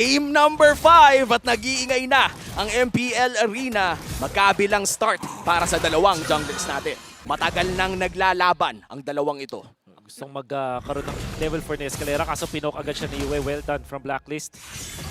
Game number 5 at nag-iingay na ang MPL Arena. Magkabilang start para sa dalawang junglers natin. Matagal nang naglalaban ang dalawang ito. Gustong magkaroon ng level 4 na Escalera kaso pinok agad siya ni Yue. Well done from Blacklist.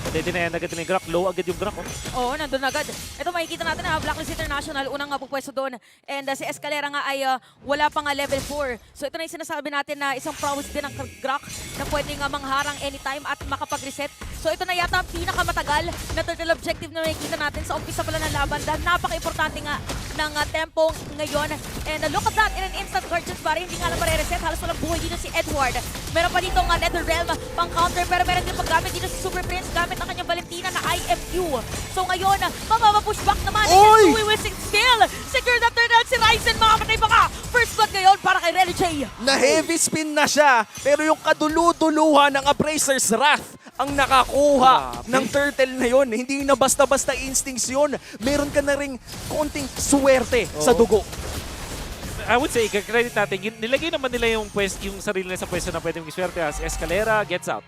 Pwede din na agad yung Grak. Low agad yung Grak. Oh. Oo, nandun agad. Ito makikita natin na Blacklist International, unang nga pupwesto doon. And uh, si Escalera nga ay uh, wala pa nga level 4. So ito na yung sinasabi natin na isang prowess din ng Grak na pwede nga mangharang anytime at makapag-reset. So ito na yata ang pinakamatagal na turtle objective na makikita natin sa umpisa pala ng laban dahil napaka-importante nga ng uh, tempo ngayon. And uh, look at that, in an instant Guardians Barry, hindi nga lang mare-reset. Halos walang buhay dito si Edward. Meron pa dito nga Nether Realm pang counter pero meron din paggamit dito si Super Prince gamit ang kanyang Valentina na IMQ. So ngayon, mamamapushback naman ni Oy! Sensui with six skill. Secure na turtle si Ryzen mga patay mga. First blood ngayon para kay Rene J. Na heavy spin na siya, pero yung kadulu-duluhan ng Appraiser's Wrath ang nakakuha Grabe. ng turtle na yon. Hindi na basta-basta instincts yun. Meron ka na ring konting swerte sa Oo. dugo. I would say, credit natin, yun- nilagay naman nila yung, pwes, yung sarili nila sa pwesto na pwede mong iswerte as Escalera gets out.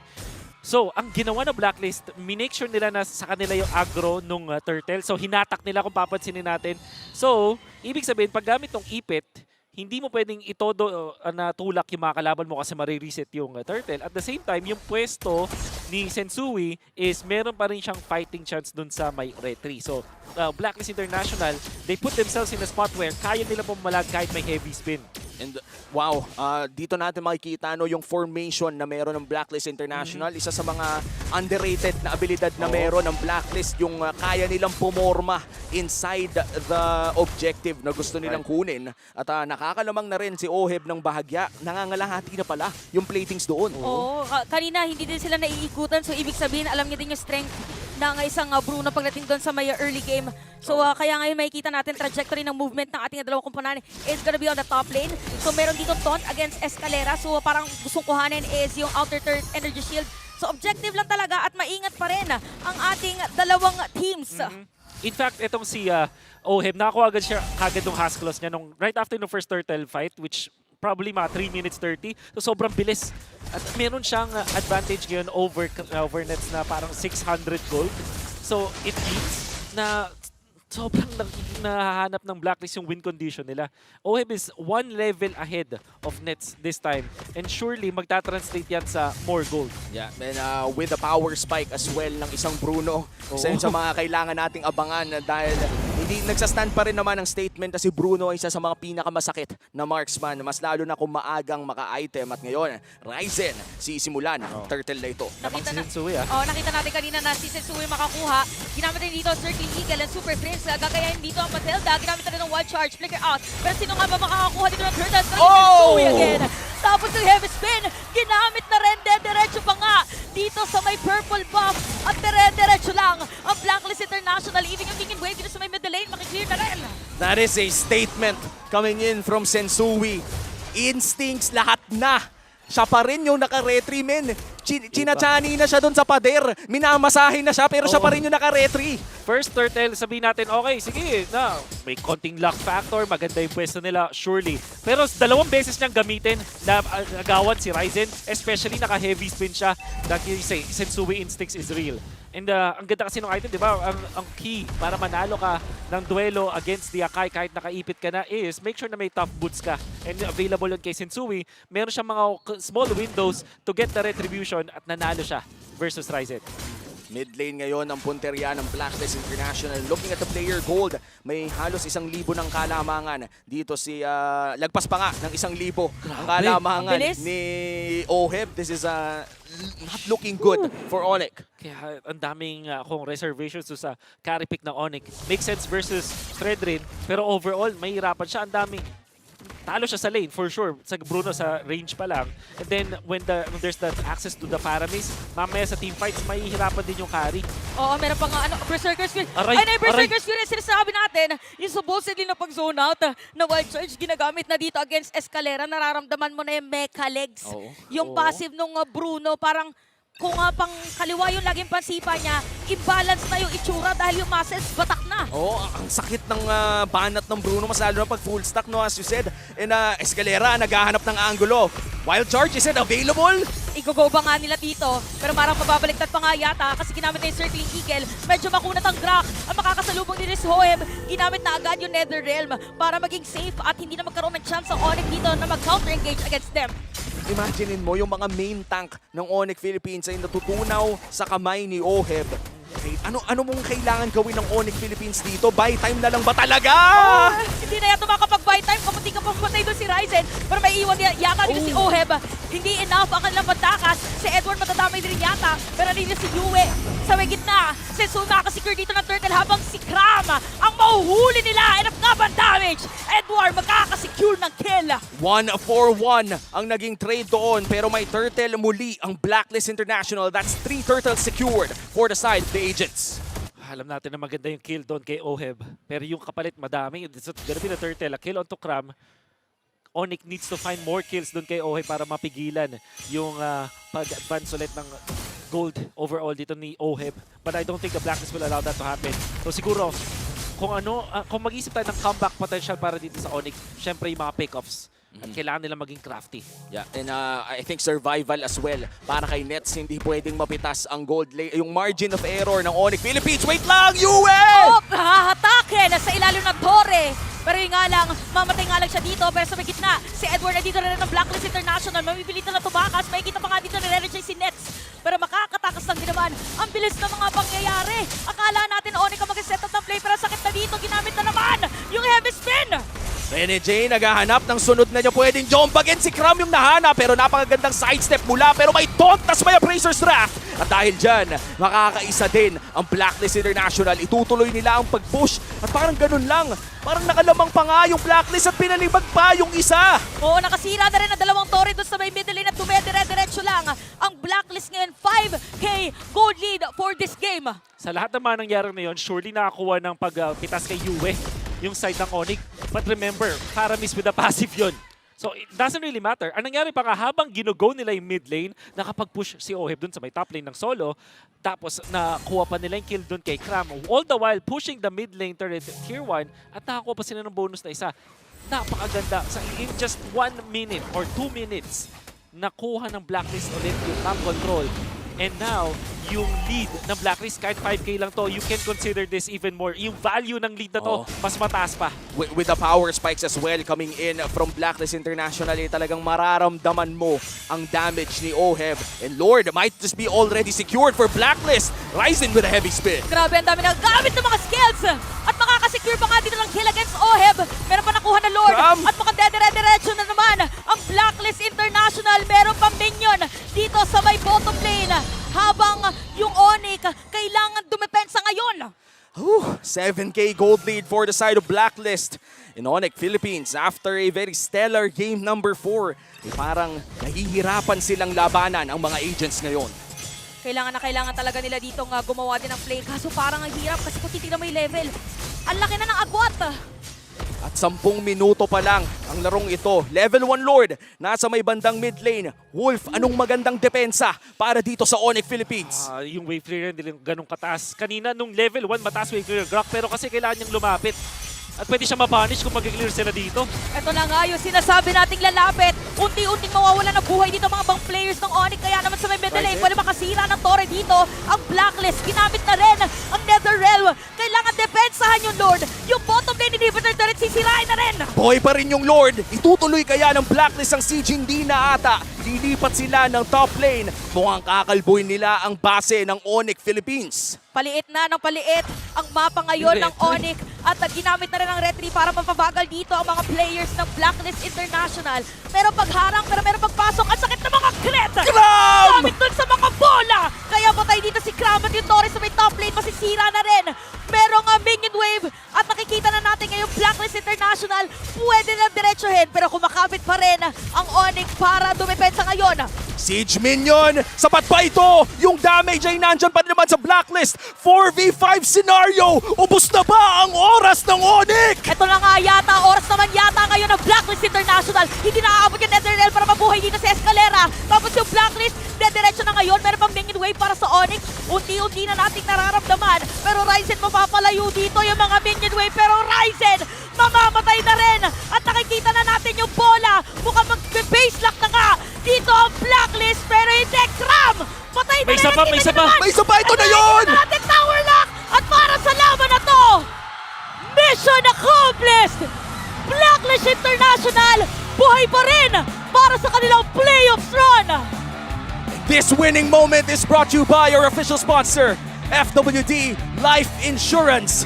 So, ang ginawa ng Blacklist, minake sure nila na sa kanila yung aggro nung uh, turtle. So, hinatak nila kung papansinin natin. So, ibig sabihin, pag gamit ng ipit, hindi mo pwedeng itodo uh, na tulak yung mga kalaban mo kasi marireset yung uh, turtle. At the same time, yung pwesto ni Sensui is meron pa rin siyang fighting chance dun sa may retry. So, uh, Blacklist International, they put themselves in a spot where kaya nila pumalag kahit may heavy spin. And wow, ah, dito natin makikita no yung formation na meron ng Blacklist International, isa sa mga underrated na abilidad na Oo. meron ng Blacklist yung ah, kaya nilang pumorma inside the objective na gusto nilang kunin. At ah, nakakalamang na rin si Oheb ng bahagya. Nangangalahati na pala yung platings doon. Oo, ka- kanina hindi din sila naiikutan so ibig sabihin alam niya din yung strength ng isang uh, Bruno pagdating doon sa may early game. So uh, kaya ngayon makikita natin trajectory ng movement ng ating dalawang komponente is gonna be on the top lane. So meron dito taunt against Escalera. So uh, parang gustong kuhanin is yung outer third energy shield. So objective lang talaga at maingat pa rin uh, ang ating dalawang teams. In fact, itong si uh, Oheb, nakakuha agad siya kagad ng Haskell's niya nung right after ng first turtle fight, which probably mga 3 minutes 30. So sobrang bilis. At meron siyang uh, advantage ngayon over, over nets na parang 600 gold. So it means na sobrang na- nahahanap ng blacklist yung win condition nila. Oheb is one level ahead of nets this time. And surely magta-translate yan sa more gold. Yeah, and uh, with the power spike as well ng isang Bruno. Isa yun sa mga kailangan nating abangan dahil hindi nagsastand pa rin naman ang statement na si Bruno ay isa sa mga pinakamasakit na marksman. Mas lalo na kung maagang maka-item. At ngayon, Ryzen, sisimulan ang turtle na ito. Nakita na- Sensui ah. Oh, nakita natin kanina na si Sensui makakuha. Ginamit rin dito Circling Eagle and Super Prince. Gagayahin dito ang Matilda. Ginamit rin ng Wild Charge. Flicker out. Pero sino nga ba makakakuha dito ng Turtle? Strike Oh! Sensui again. Tapos yung Heavy Spin. Ginamit na rin. Diretso pa nga dito sa may purple buff. That is a statement coming in from Sensui. Instincts lahat na. Siya pa rin yung naka-retry, men. Chin chinachani na siya doon sa pader. Minamasahin na siya, pero siya Oo. pa rin yung naka-retry. First turtle, sabihin natin, okay, sige, na, may konting luck factor, maganda yung pwesto nila, surely. Pero dalawang beses niyang gamitin na uh, agawan si Ryzen, especially naka-heavy spin siya, that you say, Sensui Instincts is real. And uh, ang ganda kasi ng item, di ba? Ang, ang key para manalo ka ng duelo against the Akai kahit nakaipit ka na is make sure na may tough boots ka. And available yun kay Sensui. Meron siyang mga small windows to get the retribution at nanalo siya versus Ryzen. Mid lane ngayon ang punterya ng Blacklist International. Looking at the player gold, may halos isang libo ng kalamangan. Dito si, ah, lagpas pa nga ng isang libo ang kalamangan bilis. ni Oheb. This is uh, not looking good for Onik. Kaya ang daming uh, akong reservations sa carry pick ng Onyx. Makes sense versus Threadrin, pero overall, mahirapan siya. Ang daming talo siya sa lane, for sure. Sa Bruno, sa range pa lang. And then, when, the, when there's that access to the Paramis, mamaya sa team fights, mahihirapan din yung carry. Oo, meron pa nga ano, Berserker's Fury. Aray, Ay, na, Berserker's Fury, sinasabi natin, yung supposedly na pag-zone out ah, na Wild Charge ginagamit na dito against Escalera, nararamdaman mo na yung mecha legs. Oo. Yung Oo. passive nung ah, Bruno, parang kung nga pang kaliwa yung laging pansipa niya, imbalance na yung itsura dahil yung muscles batak na. Oh, ang sakit ng ah, banat ng Bruno, mas lalo na pag full stack, no, as you said. And uh, Escalera, naghahanap ng angulo. Wild Charge, is it available? Igogo ba nga nila dito? Pero parang mababaliktad pa nga yata kasi ginamit na yung Circling Eagle. Medyo makunat ang Grak. Ang makakasalubong ni Riz Hoem, ginamit na agad yung Nether Realm para maging safe at hindi na magkaroon ng chance ang Onyx dito na mag-counter engage against them. Imaginein mo yung mga main tank ng Onyx Philippines ay natutunaw sa kamay ni Oheb. Okay, Ano ano mong kailangan gawin ng Onyx Philippines dito? Buy time na lang ba talaga? Ah, hindi na yata makapag-buy time. Kamunti ka pang patay doon si Ryzen. Pero may iwan yata dito si Oheb. Hindi enough ang kanilang pagtakas. Si Edward matadamay din yata. Pero dito si Yue sa may gitna. Si Sun nakasecure dito ng turtle habang si Kram ang mahuhuli nila. Enough nga ba damage? Edward makakasecure ng kill. 1-4-1 ang naging trade doon pero may turtle muli ang Blacklist International. That's three turtles secured for the side of the agents. Alam natin na maganda yung kill doon kay Oheb. Pero yung kapalit madami. It's gonna be the turtle. A kill onto Cram. Onyx needs to find more kills doon kay Oheb para mapigilan yung ah, pag-advance ulit ng gold overall dito ni Oheb. But I don't think the Blacklist will allow that to happen. So siguro, kung ano, ah, kung mag-isip tayo ng comeback potential para dito sa Onyx, syempre yung mga pick-offs. At kailangan nila maging crafty. Yeah, and uh, I think survival as well. Para kay Nets, hindi pwedeng mapitas ang gold lay, yung margin of error ng Onyx Philippines. Wait lang, Yue! Oh, hahatakin sa ilalim ng Torre. Pero yun nga lang, mamatay nga lang siya dito. Pero sa may gitna, si Edward na dito na rin ng Blacklist International. Mamipilitan na tumakas. May kita pa nga dito na re si Nets. Pero makakatakas lang din naman. Ang bilis ng mga pangyayari. Akala natin Onyx ang mag-set up ng play. Pero sakit na dito. Ginamit na naman yung heavy spin. Rene J naghahanap ng sunod na niya pwedeng jump again. Si Cram yung nahanap pero napakagandang sidestep mula pero may taunt tas may Appraiser's Draft. At dahil dyan, makakaisa din ang Blacklist International. Itutuloy nila ang pag-push at parang ganun lang. Parang nakalamang pa nga yung Blacklist at pinalibag pa yung isa. Oo, nakasira na rin ang dalawang Torre doon sa may middle lane at dumedire-diretso lang. Ang Blacklist ngayon, 5K gold lead for this game. Sa lahat ng mga nangyari na yun, surely nakakuha ng pagpitas kay Yue yung side ng Onyx. But remember, Paramis with a passive yun. So it doesn't really matter. Ang nangyari pa nga, habang ginugo nila yung mid lane, nakapag-push si Oheb dun sa may top lane ng solo, tapos nakuha pa nila yung kill dun kay Cram. All the while pushing the mid lane turret tier 1 at nakakuha pa sila ng bonus na isa. Napakaganda. Sa in just one minute or two minutes, nakuha ng Blacklist ulit yung top control. And now, yung lead ng Blacklist, kahit 5k lang to, you can consider this even more. Yung value ng lead na to, Oo. mas mataas pa. With, with the power spikes as well coming in from Blacklist International, eh, talagang mararamdaman mo ang damage ni Oheb. And Lord might just be already secured for Blacklist. Ryzen with a heavy spin. Grabe, ang dami na gamit ng mga skills. 7k gold lead for the side of Blacklist in Onyx Philippines after a very stellar game number 4. Eh, parang nahihirapan silang labanan ang mga agents ngayon. Kailangan na kailangan talaga nila dito nga gumawa din ng play. Kaso parang ang hirap kasi kung titignan mo yung level, ang laki na ng agwat. At 10 minuto pa lang ang larong ito. Level 1 Lord, nasa may bandang mid lane. Wolf, anong magandang depensa para dito sa Onyx Philippines? Ah, yung wave clearer hindi lang ganun kataas. Kanina nung level 1 mataas wave clearer Grok pero kasi kailangan niyang lumapit. At pwede siya mapunish kung mag-clear sila dito. Ito na nga yung sinasabi nating lalapit. Unti-unting mawawala ng buhay dito mga bang players ng Onyx. Kaya naman sa may middle lane, pwede makasira ng Torre dito. Ang Blacklist, ginamit na rin ang Nether Realm. Kailangan depensahan yung Lord. Yung bottom lane inhibitor turret, sisirain na rin. Boy pa rin yung Lord. Itutuloy kaya ng Blacklist ang siege? Hindi na ata. Lilipat sila ng top lane. Mukhang kakalbuin nila ang base ng Onyx Philippines. Paliit na ng paliit ang mapa ngayon ng. Onyx at ginamit na rin ang retry para mapabagal dito ang mga players ng Blacklist International. Pero pagharang, pero meron pagpasok, ang sakit ng mga crit! Kram! Gamit dun sa mga bola! Kaya patay dito si Kram at yung Torres sa may top lane, masisira na rin. Merong uh, minion wave at nakikita na natin ngayong Blacklist International, pwede na diretsuhin pero kumakabit pa rin ang Onyx para dumepensa ngayon. Siege Minion! Sapat pa ito! Yung damage ay nandyan pa naman sa Blacklist! 4v5 scenario! Ubus na ba ang oras ng Onyx? Ito na nga yata, oras naman yata ngayon ng Blacklist International. Hindi naaabot yung Netherrealm para mabuhay dito sa Escalera. Tapos yung Blacklist, dediretso na ngayon. Meron pang minion wave para sa Onyx. Unti-unti na nating nararamdaman. Pero Ryzen mapapalayo dito yung mga minion wave. Pero Ryzen, mamamatay na rin. At nakikita na natin yung bola. Mukhang mag-base lock na nga dito ang Blacklist. Pero hindi! pa, may isa pa. naman. May isa pa, ito na yun! natin, tower lock! At para sa laban na to, mission accomplished! Blacklist International, buhay pa rin para sa kanilang playoffs run! This winning moment is brought to you by our official sponsor, FWD Life Insurance.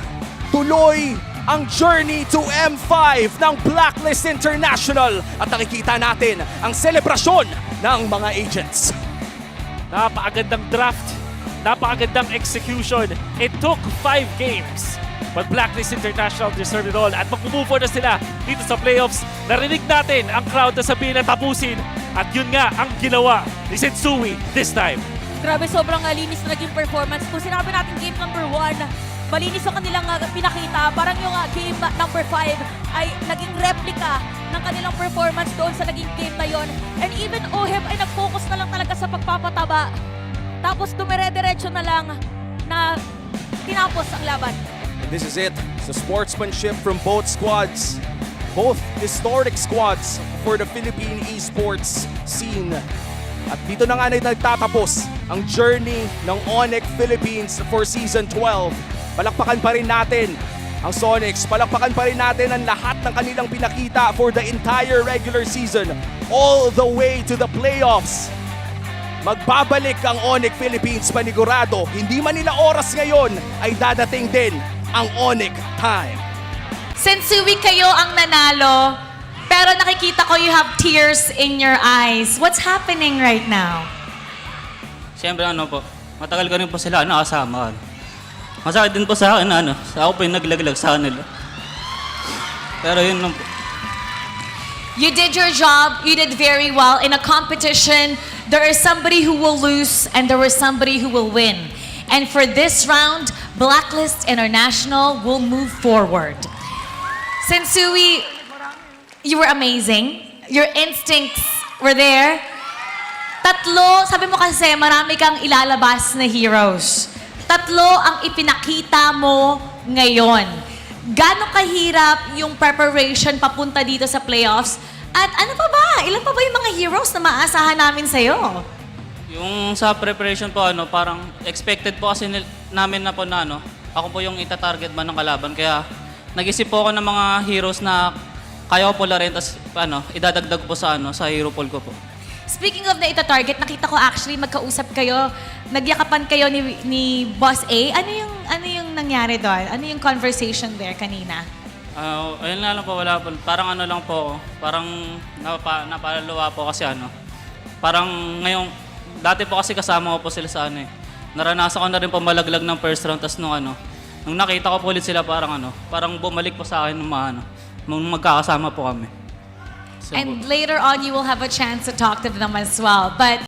Tuloy ang journey to M5 ng Blacklist International at nakikita natin ang selebrasyon ng mga agents. Napakagandang draft. Napakagandang execution. It took five games. But Blacklist International deserved it all. At mag-move on na sila dito sa playoffs. Narinig natin ang crowd na sabihin na tapusin. At yun nga ang ginawa ni Sensui this time. Grabe, sobrang linis na naging performance. Kung sinabi natin game number one, malinis ang kanilang uh, pinakita. Parang yung uh, game number five ay naging replica ng kanilang performance doon sa naging game na yon. And even OHEB ay nag-focus na lang talaga sa pagpapataba. Tapos dumire-diretso na lang na tinapos ang laban. This is it. The sportsmanship from both squads. Both historic squads for the Philippine esports scene. At dito na nga na nagtatapos ang journey ng Onyx Philippines for Season 12. Palakpakan pa rin natin ang Sonics. Palakpakan pa rin natin ang lahat ng kanilang pinakita for the entire regular season. All the way to the playoffs. Magbabalik ang Onyx Philippines panigurado. Hindi man nila oras ngayon ay dadating din ang Onyx time. Sensui kayo ang nanalo, pero nakikita ko you have tears in your eyes. What's happening right now? Siyempre ano po, matagal ko rin po sila ano, kasama. Ano. Masakit din po sa akin ano, sa ako po yung naglaglag sa kanila. Pero yun lang po. You did your job, you did very well. In a competition, there is somebody who will lose and there is somebody who will win. And for this round, Blacklist International will move forward. Sensui, you were amazing. Your instincts were there. Tatlo, sabi mo kasi marami kang ilalabas na heroes. Tatlo ang ipinakita mo ngayon. Gano'ng kahirap yung preparation papunta dito sa playoffs? At ano pa ba? Ilan pa ba yung mga heroes na maaasahan namin sa'yo? Yung sa preparation po ano, parang expected po kasi namin na po na ano, ako po yung ita-target man ng kalaban. Kaya nag-isip po ako ng mga heroes na kaya ko po rin, tapos ano, idadagdag po sa ano, sa hero pool ko po. Speaking of na ita-target, nakita ko actually magkausap kayo, nagyakapan kayo ni, ni Boss A. Ano yung, ano yung nangyari doon? Ano yung conversation there kanina? Ah, ayun nga lang po, wala po. Parang ano lang po, parang napa, napalaluwa po kasi ano. Parang ngayong, dati po kasi kasama ko po sila sa ano eh. Naranasan ko na rin po malaglag ng first round, tas nung ano, nung nakita ko po ulit sila parang ano, parang bumalik po sa akin ng ano, magkakasama po kami. And later on, you will have a chance to talk to them as well. But